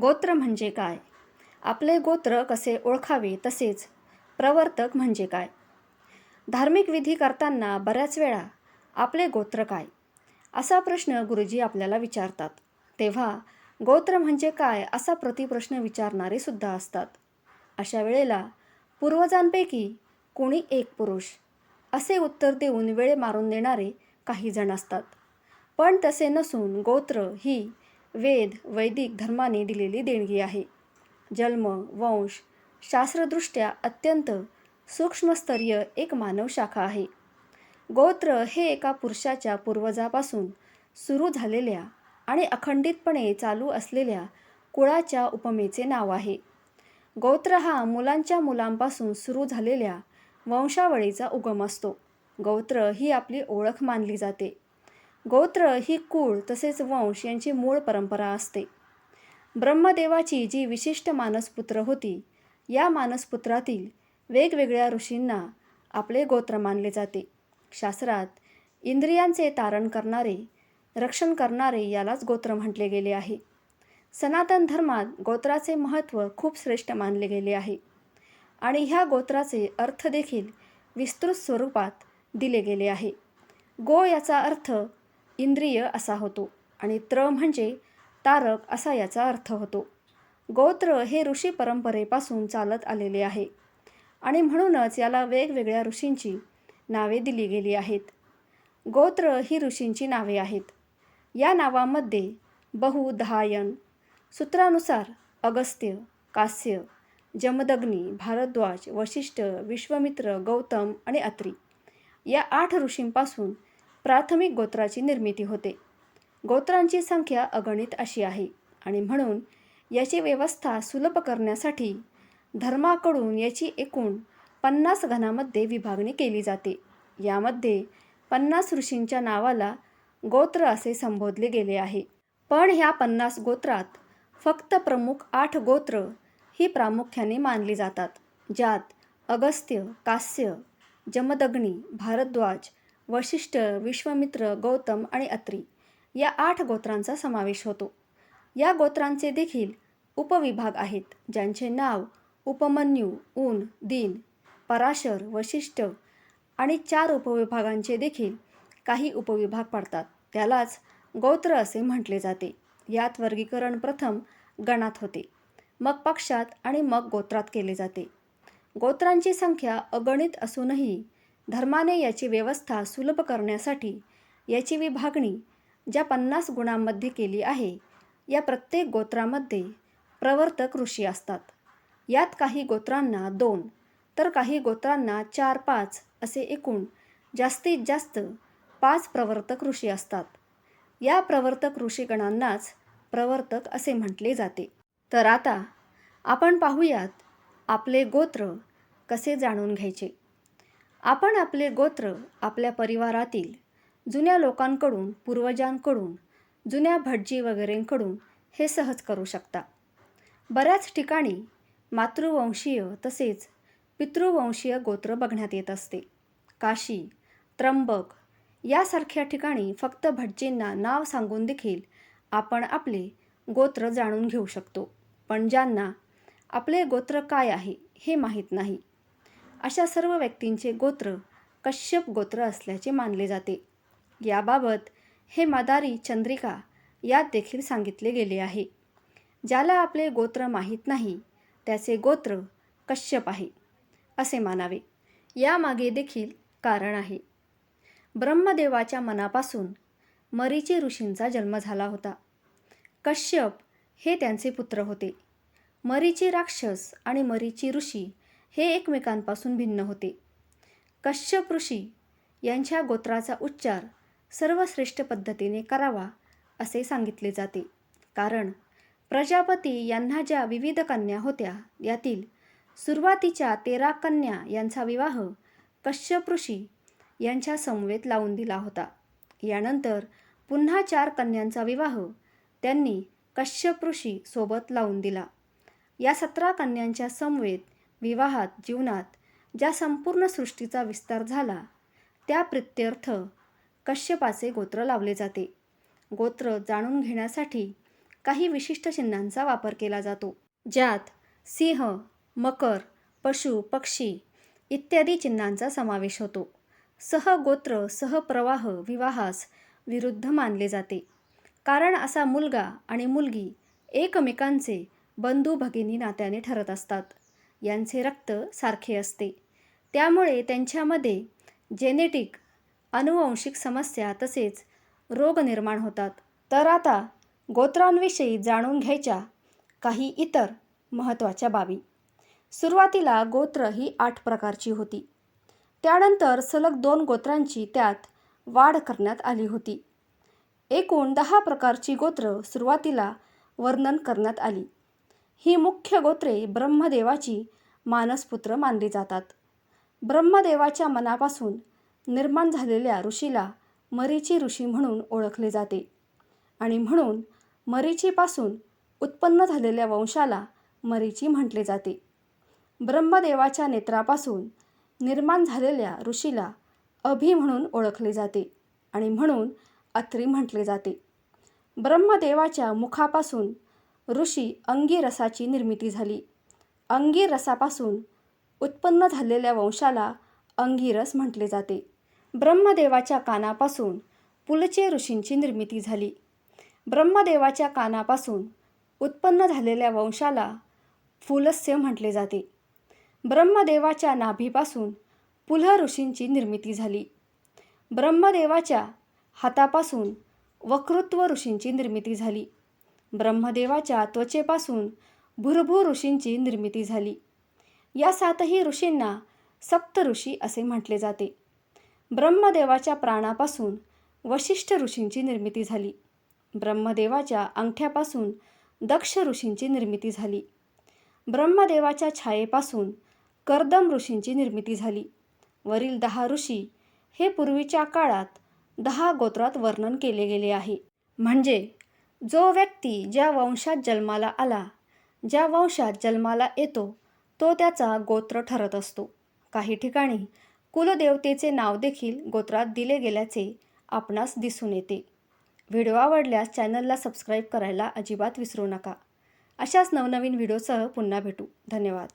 गोत्र म्हणजे काय? आपले गोत्र कसे ओळखावे तसेच प्रवर्तक म्हणजे काय? धार्मिक विधी करताना बऱ्याच वेळा आपले गोत्र काय? असा प्रश्न गुरुजी आपल्याला विचारतात. तेव्हा गोत्र म्हणजे काय असा प्रतिप्रश्न विचारणारे सुद्धा असतात. अशा वेळेला पूर्वजांपैकी कोणी एक पुरुष? असे उत्तर देऊन वेळ मारून देणारे काही जण असतात. पण तसे नसून गोत्र ही वेद वैदिक धर्माने दिलेली देणगी आहे. जन्म वंश शास्त्रदृष्ट्या अत्यंत सूक्ष्मस्तरीय एक मानव शाखा आहे. गोत्र हे एका पुरुषाच्या पूर्वजापासून सुरू झालेल्या आणि अखंडितपणे चालू असलेल्या कुळाच्या उपमेचे नाव आहे. गोत्र हा मुलांच्या मुलांपासून सुरू झालेल्या वंशावळीचा उगम असतो. गोत्र ही आपली ओळख मानली जाते. गोत्र ही कुळ तसेच वंश यांची मूळ परंपरा असते. ब्रह्मदेवाची जी विशिष्ट मानसपुत्र होती या मानसपुत्रातील वेगवेगळ्या ऋषींना आपले गोत्र मानले जाते. शास्त्रात इंद्रियांचे तारण करणारे रक्षण करणारे यालाच गोत्र म्हटले गेले आहे. सनातन धर्मात गोत्राचे महत्त्व खूप श्रेष्ठ मानले गेले आहे. आणि ह्या गोत्राचे अर्थ देखील विस्तृत स्वरूपात दिले गेले आहे. गो याचा अर्थ इंद्रिय असा होतो आणि त्र म्हणजे तारक असा याचा अर्थ होतो. गोत्र हे ऋषी परंपरेपासून चालत आलेले आहे आणि म्हणूनच याला वेगवेगळ्या ऋषींची नावे दिली गेली आहेत. गोत्र ही ऋषींची नावे आहेत. या नावामध्ये बहुधायन सूत्रानुसार अगस्त्य कास्य जमदग्नी भारद्वाज वशिष्ठ विश्वमित्र गौतम आणि अत्री या आठ ऋषींपासून प्राथमिक गोत्राची निर्मिती होते. गोत्रांची संख्या अगणित अशी आहे आणि म्हणून याची व्यवस्था सुलभ करण्यासाठी धर्माकडून याची एकूण पन्नास घनामध्ये विभागणी केली जाते. यामध्ये पन्नास ऋषींच्या नावाला गोत्र असे संबोधले गेले आहे. पण ह्या पन्नास गोत्रात फक्त प्रमुख आठ गोत्र ही प्रामुख्याने मानली जातात. ज्यात अगस्त्य कास्य जमदग्नी भारद्वाज वशिष्ठ विश्वमित्र गौतम आणि अत्री या आठ गोत्रांचा समावेश होतो. या गोत्रांचे देखील उपविभाग आहेत ज्यांचे नाव उपमन्यू ऊन दिन पराशर वशिष्ठ आणि चार उपविभागांचे देखील काही उपविभाग पडतात. त्यालाच गोत्र असे म्हटले जाते. यात वर्गीकरण प्रथम गणात होते. मग पक्षात आणि मग गोत्रात केले जाते. गोत्रांची संख्या अगणित असूनही धर्माने याची व्यवस्था सुलभ करण्यासाठी याची विभागणी ज्या पन्नास गुणांमध्ये केली आहे या प्रत्येक गोत्रामध्ये प्रवर्तक ऋषी असतात. यात काही गोत्रांना दोन तर काही गोत्रांना चार पाच असे एकूण जास्तीत जास्त पाच प्रवर्तक ऋषी असतात. या प्रवर्तक ऋषीगणांनाच प्रवर्तक असे म्हटले जाते. तर आता आपण पाहूयात आपले गोत्र कसे जाणून घ्यायचे. आपण आपले गोत्र आपल्या परिवारातील जुन्या लोकांकडून पूर्वजांकडून जुन्या भटजी वगैरेंकडून हे सहज करू शकता. बऱ्याच ठिकाणी मातृवंशीय तसेच पितृवंशीय गोत्र बघण्यात येत असते. काशी त्र्यंबक यासारख्या ठिकाणी फक्त भटजींना नाव सांगून देखील आपण आपले गोत्र जाणून घेऊ शकतो. पण ज्यांना आपले गोत्र काय आहे हे माहीत नाही. अशा सर्व व्यक्तींचे गोत्र कश्यप गोत्र असल्याचे मानले जाते. याबाबत हे मदारी चंद्रिका यात देखील सांगितले गेले आहे. ज्याला आपले गोत्र माहीत नाही त्याचे गोत्र कश्यप आहे असे मानावे. यामागे देखील कारण आहे. ब्रह्मदेवाच्या मनापासून मरीचे ऋषींचा जन्म झाला होता. कश्यप हे त्यांचे पुत्र होते. मरीचे राक्षस आणि मरीची ऋषी हे एकमेकांपासून भिन्न होते. कश्यप ऋषी यांच्या गोत्राचा उच्चार सर्वश्रेष्ठ पद्धतीने करावा असे सांगितले जाते. कारण प्रजापती यांना ज्या विविध कन्या होत्या यातील सुरुवातीच्या तेरा कन्या यांचा विवाह कश्यप ऋषी यांच्या समवेत लावून दिला होता. यानंतर पुन्हा चार कन्यांचा विवाह त्यांनी कश्यप ऋषी सोबत लावून दिला. या सतरा कन्यांच्या समवेत विवाहात जीवनात ज्या संपूर्ण सृष्टीचा विस्तार झाला त्या प्रित्यर्थ कश्यपाचे गोत्र लावले जाते. गोत्र जाणून घेण्यासाठी काही विशिष्ट चिन्हांचा वापर केला जातो ज्यात सिंह मकर पशु पक्षी इत्यादी चिन्हांचा समावेश होतो. सहगोत्र सहप्रवाह विवाहास विरुद्ध मानले जाते. कारण असा मुलगा आणि मुलगी एकमेकांचे बंधू भगिनी नात्याने ठरत असतात. यांचे रक्त सारखे असते. त्यामुळे त्यांच्यामध्ये जेनेटिक अनुवंशिक समस्या तसेच रोग निर्माण होतात. तर आता गोत्रांविषयी जाणून घ्यायच्या काही इतर महत्त्वाच्या बाबी. सुरुवातीला गोत्र ही आठ प्रकारची होती. त्यानंतर सलग दोन गोत्रांची त्यात वाढ करण्यात आली होती. एकूण दहा प्रकारची गोत्र सुरुवातीला वर्णन करण्यात आली. ही मुख्य गोत्रे ब्रह्मदेवाची मानसपुत्र मानली जातात. ब्रह्मदेवाच्या मनापासून निर्माण झालेल्या ऋषीला मरीची ऋषी म्हणून ओळखले जाते आणि म्हणून मरीचीपासून उत्पन्न झालेल्या वंशाला मरीची म्हटले जाते. ब्रह्मदेवाच्या नेत्रापासून निर्माण झालेल्या ऋषीला अभि म्हणून ओळखले जाते आणि म्हणून अत्री म्हटले जाते. ब्रह्मदेवाच्या मुखापासून ऋषी अंगिरसाची निर्मिती झाली. अंगिरसापासून उत्पन्न झालेल्या वंशाला अंगिरस म्हटले जाते. ब्रह्मदेवाच्या कानापासून पुलचे ऋषींची निर्मिती झाली. ब्रह्मदेवाच्या कानापासून उत्पन्न झालेल्या वंशाला फुलस्य म्हटले जाते. ब्रह्मदेवाच्या नाभीपासून पुलह ऋषींची निर्मिती झाली. ब्रह्मदेवाच्या हातापासून वक्तृत्व ऋषींची निर्मिती झाली. ब्रह्मदेवाच्या त्वचेपासून भुरभू ऋषींची निर्मिती झाली. या सातही ऋषींना सप्त ऋषी असे म्हटले जाते. ब्रह्मदेवाच्या प्राणापासून वशिष्ठ ऋषींची निर्मिती झाली. ब्रह्मदेवाच्या अंगठ्यापासून दक्ष ऋषींची निर्मिती झाली. ब्रह्मदेवाच्या छायेपासून कर्दम ऋषींची निर्मिती झाली. वरील दहा ऋषी हे पूर्वीच्या काळात दहा गोत्रात वर्णन केले गेले आहे. म्हणजे जो व्यक्ती ज्या वंशात जन्माला आला ज्या वंशात जन्माला येतो तो त्याचा गोत्र ठरत असतो. काही ठिकाणी कुलदेवतेचे नाव देखील गोत्रात दिले गेल्याचे आपणास दिसून येते. व्हिडिओ आवडल्यास चॅनलला सबस्क्राईब करायला अजिबात विसरू नका. अशाच नवनवीन व्हिडिओसह पुन्हा भेटू. धन्यवाद.